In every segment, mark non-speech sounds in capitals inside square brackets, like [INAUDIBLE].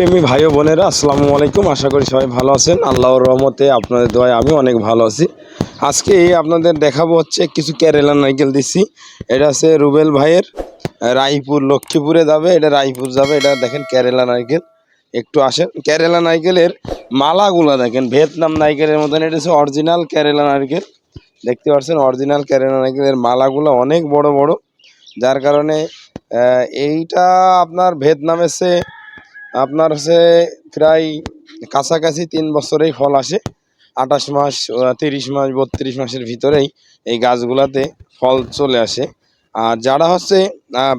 প্রেমী ভাই ও বোনেরা, আসসালামু আলাইকুম। আশা করি সবাই ভালো আছেন। আল্লাহর রহমতে আপনাদের দোয়ায় আমি অনেক ভালো আছি। আজকে আপনাদের দেখাবো হচ্ছে কিছু কেরালা নারকেল দিচ্ছি। এটা হচ্ছে রুবেল ভাইয়ের রায়পুর, লক্ষ্মীপুরে যাবে, এটা রায়পুর যাবে। এটা দেখেন কেরালা নারকেল। একটু আসেন। কেরালা নারকেলের মালাগুলো দেখেন, ভিয়েতনাম নারকেলের মতন। এটা হচ্ছে অরিজিনাল কেরালা নারকেল। দেখতে পাচ্ছেন, অরিজিনাল কেরালা নারকেলের মালাগুলো অনেক বড় বড়। যার কারণে এইটা আপনার ভিয়েতনামের চেয়ে আপনার হচ্ছে প্রায় কাছাকাছি তিন বছরেই ফল আসে। আঠাশ মাস তিরিশ মাস, বত্রিশ মাসের ভিতরেই এই গাছগুলাতে ফল চলে আসে। আর যারা হচ্ছে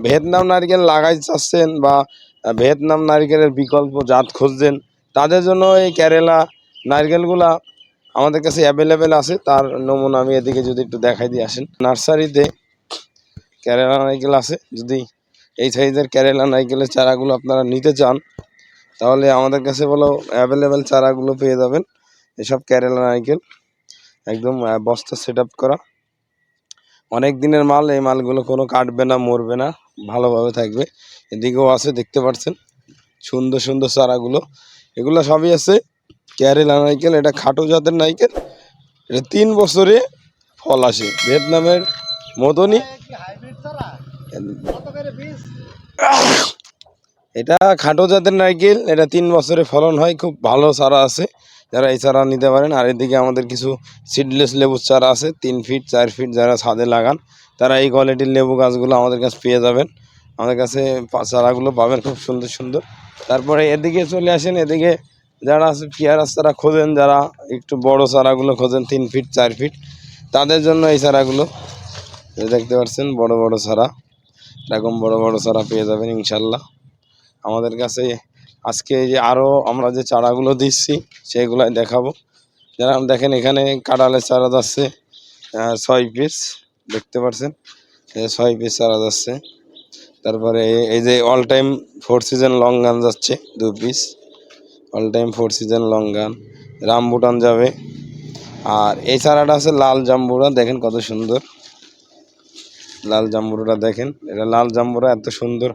ভিয়েতনাম নারকেল লাগাই চাচ্ছেন বা ভিয়েতনাম নারকেলের বিকল্প জাত খুঁজছেন, তাদের জন্য এই কেরালা নারকেলগুলা আমাদের কাছে অ্যাভেলেবেল আছে। তার নমুনা আমি এদিকে যদি একটু দেখাই দিয়ে আসেন। নার্সারিতে কেরালা নারকেল আছে। যদি এই সাইজের কেরালা নাইকেলের চারাগুলো আপনারা নিতে চান তাহলে আমাদের কাছে বলো অ্যাভেলেবেল চারাগুলো পেয়ে যাবেন। এসব কেরালা নাইকেল একদম বস্তা সেট আপ করা। অনেক দিনের মাল এই মালগুলো কোনো কাটবে না মরবে না ভালোভাবে থাকবে। এদিকেও আছে দেখতে পাচ্ছেন সুন্দর সুন্দর চারাগুলো। এগুলো সবই আছে কেরালা নাইকেল এটা খাটো জাতের নাইকেল এটা তিন বছরে ফল আসে। ভিয়েতনামের মতনই। এটা খাটো জাতের নারকেল, এটা তিন বছরে ফলন হয়, খুব ভালো চারা আছে। যারা এই চারা নিতে পারেন, আর এদিকে আমাদের কিছু সিডলেস লেবুর চারা আছে, তিন ফিট চার ফিট যারা ছাদে লাগান, তারা এই কোয়ালিটির লেবু গাছগুলো আমাদের কাছে পেয়ে যাবেন। আমাদের কাছে চারাগুলো পাবেন খুব সুন্দর সুন্দর। তারপরে এদিকে চলে আসেন, এদিকে যারা আছে পেয়ারা চারা খোঁজেন, যারা একটু বড় চারাগুলো খোঁজেন, তিন ফিট চার ফিট তাদের জন্য এই চারাগুলো। দেখতে পাচ্ছেন, বড় বড় চারা। এরকম বড় বড় চারা পেয়ে যাবেন ইনশাল্লাহ। আমাদের কাছে আজকে যে আরও আমরা যে চারাগুলো দিচ্ছি, সেগুলাই দেখাবো। যারা দেখেন এখানে কাঁঠালের চারা যাচ্ছে ছয় পিস দেখতে পাচ্ছেন? ছয় পিস চারা যাচ্ছে। তারপরে এই যে all time four season longan যাচ্ছে, দু piece all time four season longan rambutan যাবে। আর এই চারাটা আছে লাল জাম্বুরা, দেখেন কত সুন্দর। লাল জাম্বুরাটা দেখেন। এটা লাল জাম্বুরা এত সুন্দর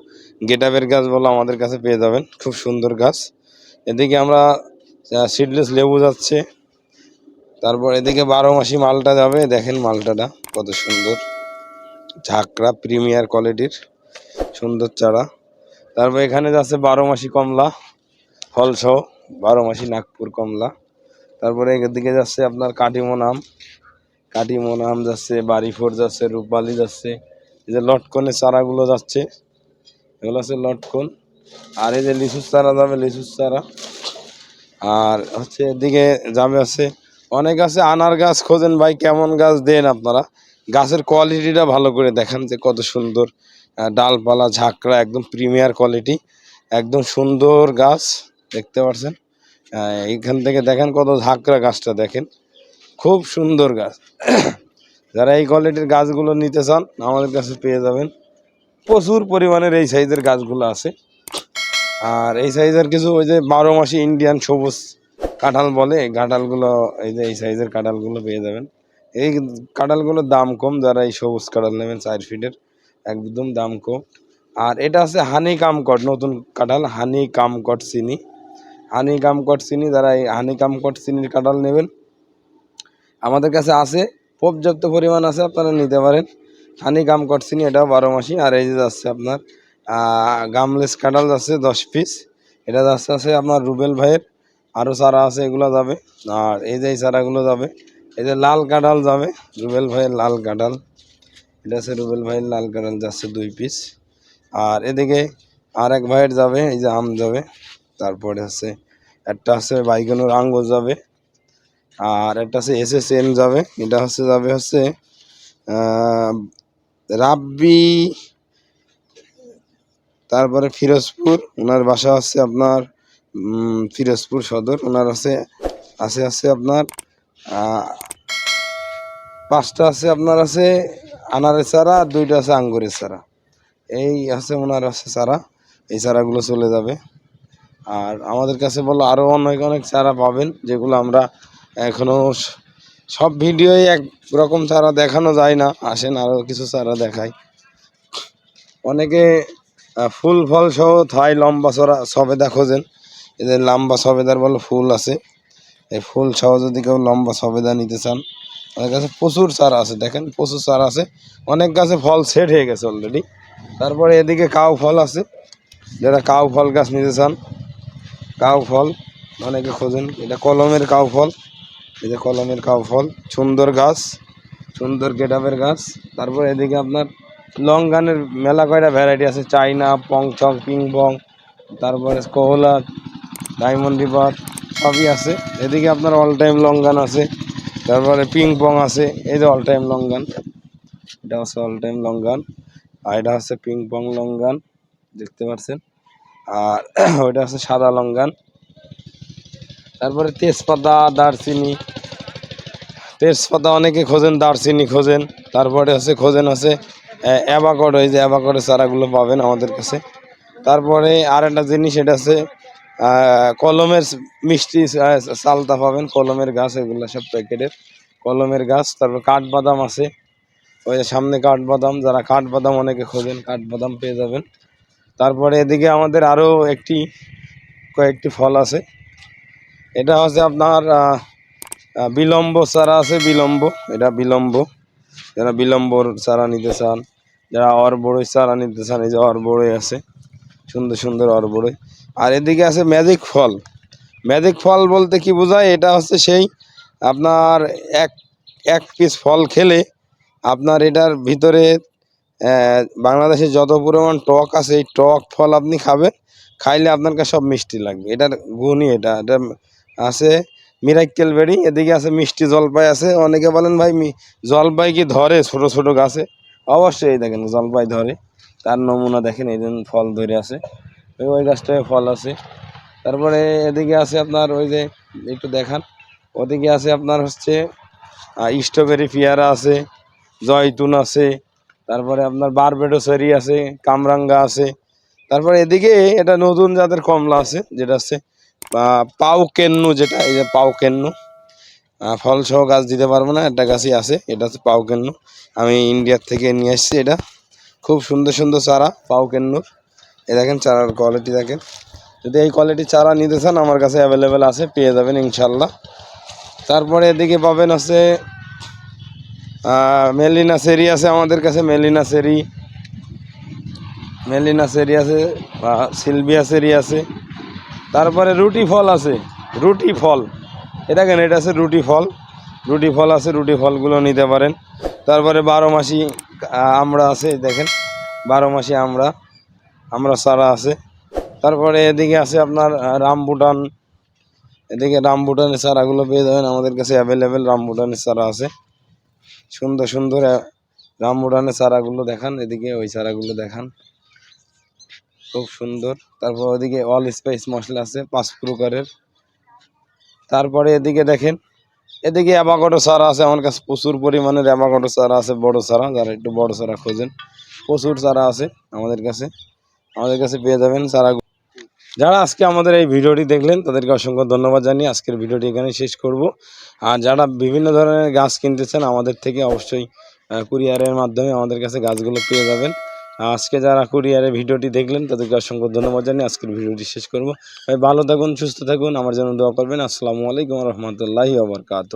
গেটাবের গাছ বলো আমাদের কাছে পেয়ে যাবেন। খুব সুন্দর গাছ। এদিকে আমরা সিডলেস লেবু যাচ্ছে। তারপর এদিকে বারো মাসি মালটা যাবে। দেখেন মালটাটা কত সুন্দর। ঝাঁকড়া প্রিমিয়ার কোয়ালিটির সুন্দর চারা। তারপর এখানে যাচ্ছে বারো মাসি কমলা ফলসহ বারো মাসি নাগপুর কমলা। তারপরে এদিকে যাচ্ছে আপনার কাটিমন আম কাটিমন আম যাচ্ছে, বাড়িফোর যাচ্ছে, রূপালি যাচ্ছে, এই যে লটকনের চারাগুলো যাচ্ছে, এগুলো আছে লটকন। আর এই যে লিচুর চারা যাবে, লিচুর চারা। আর হচ্ছে এদিকে যাবে আছে অনেক আছে আনার গাছ খোঁজেন ভাই, কেমন গাছ দেন আপনারা? গাছের কোয়ালিটিটা ভালো করে দেখান যে কত সুন্দর ডালপালা, ঝাঁকড়া, একদম প্রিমিয়ার কোয়ালিটি, একদম সুন্দর গাছ, দেখতে পাচ্ছেন এইখান থেকে দেখেন কত ঝাঁকড়া গাছটা দেখেন। খুব সুন্দর গাছ। যারা এই কোয়ালিটির গাছগুলো নিতে চান, আমাদের কাছে পেয়ে যাবেন। প্রচুর পরিমাণের এই সাইজের গাছগুলো আছে। আর এই সাইজের কিছু ওই যে বারো মাসি ইন্ডিয়ান সবুজ কাঁঠাল বলে কাঁঠালগুলো, এই যে এই সাইজের কাঁঠালগুলো পেয়ে যাবেন। এই কাঁঠালগুলোর দাম কম, যারা এই সবুজ কাঁঠাল নেবেন চার ফিটের, একদম দাম কম। আর এটা আছে হানি কামকট নতুন কাঁঠাল হানি কামকট চিনি। হানি কামকট চিনি, যারা এই হানি কামকট চিনির কাঁঠাল নেবেন আমাদের কাছে আছে, পর্যাপ্ত পরিমাণ আছে, আপনারা নিতে পারেন। হানি গাম করছিনি এটাও বারো মাসি, আর এই যে যাচ্ছে আপনার গামলেস কাঁঠাল যাচ্ছে দশ পিস এটা যাচ্ছে আছে আপনার রুবেল ভাইয়ের আরও চারা আছে, এগুলো যাবে। আর এই যে এই চারাগুলো যাবে, এই যে লাল কাঁঠাল যাবে, রুবেল ভাইয়ের লাল কাঁঠাল। এটা আছে রুবেল ভাইয়ের লাল কাঁঠাল, যাচ্ছে দুই পিস আর এদিকে আর এক ভাইয়ের যাবে, এই যে আম যাবে। তারপরে হচ্ছে একটা আছে বাইগনুর আঙ্গুর যাবে। আর একটা আছে এস এস এম যাবে, এটা হচ্ছে, যাবে হচ্ছে রাব্বি, তারপরে ফিরোজপুর, ওনার বাসা হচ্ছে আপনার ফিরোজপুর সদর, ওনার আছে আছে আছে আপনার পাঁচটা আছে আপনার আছে আনারের চারা আর দুইটা আছে আঙ্গুরের চারা। এই আছে ওনার আছে চারা, এই চারাগুলো চলে যাবে। আর আমাদের কাছে বলো আরও অনেক অনেক চারা পাবেন, যেগুলো আমরা এখনও স- সব ভিডিওই এক রকম চারা দেখানো যায় না আসেন আরও কিছু চারা দেখাই অনেকে ফুল ফল সহ থাই লম্বা চড়া সবেদা খোঁজেন। এদের লম্বা সবেদার বলে ফুল আছে। এই ফুল সহ যদি কেউ লম্বা সবেদা নিতে চান আমাদের কাছে প্রচুর চারা আছে। দেখেন, প্রচুর চারা আছে। অনেক গাছে ফল সেট হয়ে গেছে অলরেডি তারপরে এদিকে কাউ ফল আছে। যারা কাউ ফল গাছ নিতে চান, কাউ ফল, অনেকে খোঁজেন। এটা কলমের কাউ ফল। এই যে কলমের কাউ ফল, সুন্দর গাছ, সুন্দর গেটাপের গাছ। তারপরে এদিকে আপনার লং গানের মেলা কয়টা ভ্যারাইটি আছে? চাইনা পং চং পিং পং তারপরে কোহলা, ডায়মন্ড রিভার, সবই আছে। এদিকে আপনার অল টাইম লং গান আছে। তারপরে পিং পং আছে। এই যে অল টাইম লং গান এটা হচ্ছে অল টাইম লং গান আর এটা হচ্ছে পিং পং লং গান দেখতে পাচ্ছেন? আর [CLEARS THROAT] ওইটা হচ্ছে সাদা লং গান তারপরে তেজপাতা, দারচিনি। তেজপাতা অনেকে খোঁজেন, দারচিনি খোঁজেন। তারপরে হচ্ছে খোঁজেন আছে অ্যাবাকড ওই যে অ্যাবাকডের চারাগুলো পাবেন আমাদের কাছে। তারপরে আর একটা জিনিস এটা হচ্ছে কলমের মিষ্টি চালতা পাবেন, কলমের গাছ, এগুলো সব প্যাকেটের। কলমের গাছ, তারপর কাঠবাদাম আছে। ওই সামনে কাঠবাদাম, যারা কাঠবাদাম অনেকে খোঁজেন, কাঠবাদাম পেয়ে যাবেন। তারপরে এদিকে আমাদের আরও একটি, কয়েকটি ফল আছে। এটা হচ্ছে আপনার বিলম্ব চারা আছে, বিলম্ব। এটা বিলম্ব। যারা বিলম্বর চারা নিতে চান, যারা অর অরবড়ই চারা নিতে চান, এই যে অর অরবড়ই আছে, সুন্দর সুন্দর অর অরবড়ই। আর এদিকে আছে ম্যাজিক ফল। ম্যাজিক ফল বলতে কি বোঝায়? এটা হচ্ছে সেই আপনার এক এক পিস ফল খেলে আপনার এটার ভিতরে বাংলাদেশে যত পরিমাণ টক আছে, এই টক ফল আপনি খাবেন, খাইলে আপনার কাছে সব মিষ্টি লাগবে। এটার গুণই এটা। এটা আছে মিরাক্কেল বেরি এদিকে আছে মিষ্টি জলপাই আছে। অনেকে বলেন, ভাই জলপাই কি ধরে ছোট ছোট গাছে? অবশ্যই দেখেন, জলপাই ধরে। তার নমুনা দেখেন, এই ফল ধরে আছে। ওই গাছটায় ফল আছে। তারপরে এদিকে আছে আপনার ওই যে, একটু দেখান। ওদিকে আছে আপনার হচ্ছে স্ট্রবেরি পেয়ারা আছে, জয়তুন আছে। তারপরে আপনার বারবেডো চেরি আছে, কামরাঙ্গা আছে। তারপরে এদিকে এটা নতুন জাতের কমলা আছে, যেটা হচ্ছে পাউ কেন্নু যেটা এই যে পাউ কেন্নু ফল সহ গাছ দিতে পারব না একটা গাছই আছে এটা হচ্ছে পাউ কেন্নু। আমি ইন্ডিয়ার থেকে নিয়ে এসেছি এটা। খুব সুন্দর সুন্দর চারা পাউ কেন্নুর। এ দেখেন চারার কোয়ালিটি দেখেন। যদি এই কোয়ালিটির চারা নিতে চান আমার কাছে অ্যাভেলেবেল আছে পেয়ে যাবেন ইনশাল্লাহ তারপরে এদিকে পাবেন আছে মেলিনা সেরি আছে আমাদের কাছে মেলিনা সেরি। মেলিনা সেরি আছে আহ, সিলভিয়া সেরি আছে। তারপরে রুটি ফল আছে, রুটি ফল। এটা কেন এটা আছে রুটি ফল। রুটি ফল আছে, রুটি ফলগুলো নিতে পারেন। তারপরে বারো মাসি আমড়া আছে দেখেন, বারো মাসি আমড়া আমরা চারা আছে। তারপরে এদিকে আছে আপনার রামবুটান এদিকে রামবুটানের চারাগুলো পেয়ে যাবেন, আমাদের কাছে অ্যাভেলেবেল রামবুটানের চারা আছে। সুন্দর সুন্দর রামবুটানের চারাগুলো দেখান, এদিকে ওই চারাগুলো দেখান। খুব সুন্দর। তারপর ওদিকে অল স্পাইস মশলা আছে, পাঁচ প্রকারের। তারপরে এদিকে দেখেন, এদিকে অ্যাভাকাডো সারা আছে, আমার কাছে প্রচুর পরিমাণের অ্যাভাকাডো সারা আছে, বড় সারা যারা একটু বড় সারা খোঁজেন, প্রচুর চারা আছে আমাদের কাছে। আমাদের কাছে পেয়ে যাবেন চারা যারা আজকে আমাদের এই ভিডিওটি দেখলেন, তাদেরকে অসংখ্য ধন্যবাদ জানিয়ে আজকের ভিডিওটি এখানে শেষ করব। আর যারা বিভিন্ন ধরনের গাছ কিনতেছেন আমাদের থেকে অবশ্যই কুরিয়ারের মাধ্যমে আমাদের কাছে গাছগুলো পেয়ে যাবেন। আজকে যারা কুরিয়ারে ভিডিওটি দেখলেন, তাদেরকে অসংখ্য ধন্যবাদ জানিয়ে আজকের ভিডিওটি শেষ করব। ভাই, ভালো থাকুন, সুস্থ থাকুন, আমার জন্য দোয়া করবেন। আসসালামু আলাইকুম রহমতুল্লাহি আবরকাত